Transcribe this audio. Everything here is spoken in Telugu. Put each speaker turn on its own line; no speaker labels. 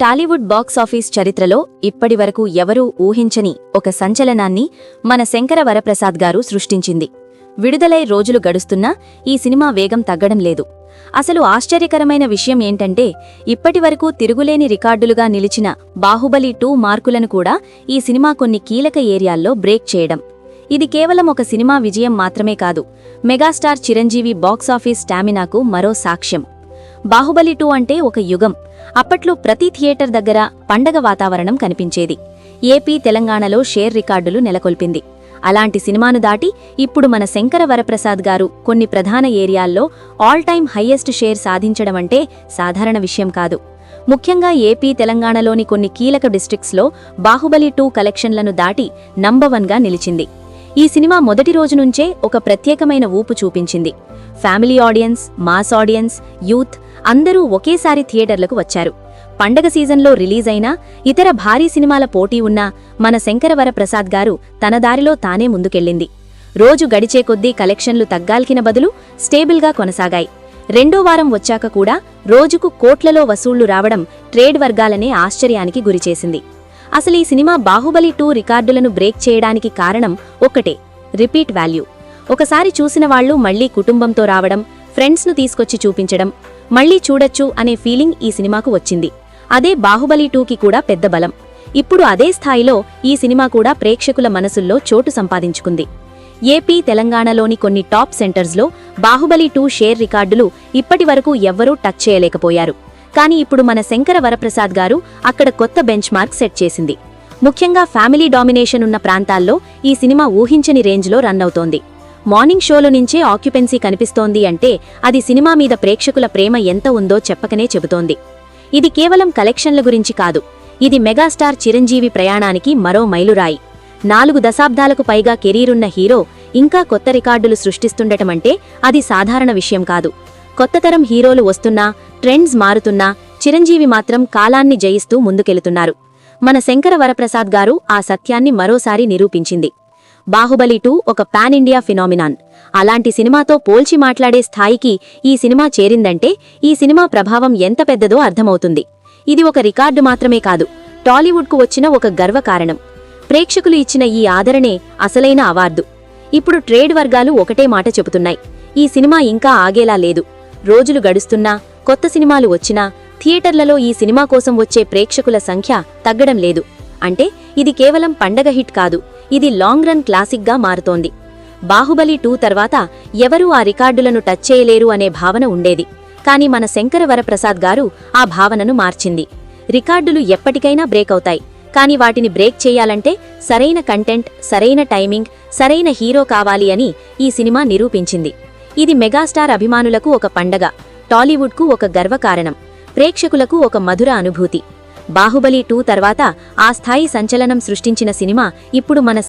టాలీవుడ్ బాక్సాఫీస్ చరిత్రలో ఇప్పటివరకు ఎవరూ ఊహించని ఒక సంచలనాన్ని మన శంకర వరప్రసాద్ గారు సృష్టించింది. విడుదలై రోజులు గడుస్తున్నా ఈ సినిమా వేగం తగ్గడం లేదు. అసలు ఆశ్చర్యకరమైన విషయం ఏంటంటే ఇప్పటివరకు తిరుగులేని రికార్డులుగా నిలిచిన బాహుబలి టూ మార్కులను కూడా ఈ సినిమా కొన్ని కీలక ఏరియాల్లో బ్రేక్ చేయడం. ఇది కేవలం ఒక సినిమా విజయం మాత్రమే కాదు మెగాస్టార్ చిరంజీవి బాక్సాఫీస్ స్టామినాకు మరో సాక్ష్యం. బాహుబలి టూ అంటే ఒక యుగం. అప్పట్లో ప్రతి థియేటర్ దగ్గర పండగ వాతావరణం కనిపించేది. ఏపీ తెలంగాణలో షేర్ రికార్డులు నెలకొల్పింది. అలాంటి సినిమాను దాటి ఇప్పుడు మన శంకర వరప్రసాద్ గారు కొన్ని ప్రధాన ఏరియాల్లో ఆల్ టైమ్ హయ్యెస్ట్ షేర్ సాధించడమంటే సాధారణ విషయం కాదు. ముఖ్యంగా ఏపీ తెలంగాణలోని కొన్ని కీలక డిస్ట్రిక్ట్స్లో బాహుబలి టూ కలెక్షన్లను దాటి నంబర్ వన్గా నిలిచింది. ఈ సినిమా మొదటి రోజు నుంచే ఒక ప్రత్యేకమైన ఊపు చూపించింది. Family audience mass audience youth అందరూ ఒకేసారి థియేటర్లకు వచ్చారు. పండగ సీజన్లో రిలీజ్ అయినా ఇతర భారీ సినిమాల పోటీ ఉన్నా మన శంకరవర ప్రసాద్ గారు తన దారిలో తానే ముందుకెళ్ళింది. రోజు గడిచే కొద్దీ కలెక్షన్లు తగ్గాల్కిన బదులు స్టేబుల్గా కొనసాగాయి. రెండో వారం వచ్చాక కూడా రోజుకు కోట్లలో వసూళ్ళు రావడం ట్రేడ్ వర్గాలనే ఆశ్చర్యానికి గురిచేసింది. అసలు ఈ సినిమా బాహుబలి టూ రికార్డులను బ్రేక్ చేయడానికి కారణం ఒక్కటే రిపీట్ వాల్యూ. ఒకసారి చూసిన వాళ్ళు మళ్ళీ కుటుంబంతో రావడం ఫ్రెండ్స్ను తీసుకొచ్చి చూపించడం మళ్ళీ చూడొచ్చు అనే ఫీలింగ్ ఈ సినిమాకు వచ్చింది. అదే బాహుబలి టూకి కూడా పెద్ద బలం. ఇప్పుడు అదే స్థాయిలో ఈ సినిమా కూడా ప్రేక్షకుల మనసుల్లో చోటు సంపాదించుకుంది. ఏపీ తెలంగాణలోని కొన్ని టాప్ సెంటర్స్లో బాహుబలి టూ షేర్ రికార్డులు ఇప్పటివరకు ఎవ్వరూ టచ్ చేయలేకపోయారు. కానీ ఇప్పుడు మన శంకర వరప్రసాద్ గారు అక్కడ కొత్త బెంచ్ మార్క్ సెట్ చేసింది. ముఖ్యంగా ఫ్యామిలీ డామినేషన్ ఉన్న ప్రాంతాల్లో ఈ సినిమా ఊహించని రేంజ్లో రన్ అవుతోంది. మార్నింగ్ షోలో నుంచే ఆక్యుపెన్సీ కనిపిస్తోంది అంటే అది సినిమా మీద ప్రేక్షకుల ప్రేమ ఎంత ఉందో చెప్పకనే చెబుతోంది. ఇది కేవలం కలెక్షన్ల గురించి కాదు. ఇది మెగాస్టార్ చిరంజీవి ప్రయాణానికి మరో మైలురాయి. నాలుగు దశాబ్దాలకు పైగా కెరీరున్న హీరో ఇంకా కొత్త రికార్డులు సృష్టిస్తుండటమంటే అది సాధారణ విషయం కాదు. కొత్త తరం హీరోలు వస్తున్నా ట్రెండ్స్ మారుతున్నా చిరంజీవి మాత్రం కాలాన్ని జయిస్తూ ముందుకెళుతున్నారు. మన శంకర వరప్రసాద్ గారు ఆ సత్యాన్ని మరోసారి నిరూపించింది. బాహుబలి టూ ఒక పాన్ ఇండియా ఫినామినాన్. అలాంటి సినిమాతో పోల్చి మాట్లాడే స్థాయికి ఈ సినిమా చేరిందంటే ఈ సినిమా ప్రభావం ఎంత పెద్దదో అర్థమవుతుంది. ఇది ఒక రికార్డు మాత్రమే కాదు టాలీవుడ్కు వచ్చిన ఒక గర్వకారణం ప్రేక్షకులు ఇచ్చిన ఈ ఆదరణే అసలైన అవార్డు. ఇప్పుడు ట్రేడ్ వర్గాలు ఒకటే మాట చెబుతున్నాయి. ఈ సినిమా ఇంకా ఆగేలా లేదు. రోజులు గడుస్తున్నా కొత్త సినిమాలు వచ్చినా థియేటర్లలో ఈ సినిమా కోసం వచ్చే ప్రేక్షకుల సంఖ్య తగ్గడం లేదు. అంటే ఇది కేవలం పండగ హిట్ కాదు ఇది లాంగ్ రన్ క్లాసిక్గా మారుతోంది. బాహుబలి టూ తర్వాత ఎవరూ ఆ రికార్డులను టచ్ చేయలేరు అనే భావన ఉండేది. కాని మన శంకర వరప్రసాద్ గారు ఆ భావనను మార్చింది. రికార్డులు ఎప్పటికైనా బ్రేక్ అవుతాయి కాని వాటిని బ్రేక్ చేయాలంటే సరైన కంటెంట్ సరైన టైమింగ్ సరైన హీరో కావాలి అని ఈ సినిమా నిరూపించింది. ఇది మెగాస్టార్ అభిమానులకు ఒక పండగ టాలీవుడ్కు ఒక గర్వకారణం ప్రేక్షకులకు ఒక మధుర అనుభూతి. బాహుబలి టూ తర్వాత ఆ స్థాయి సంచలనం సృష్టించిన సినిమా ఇప్పుడు మన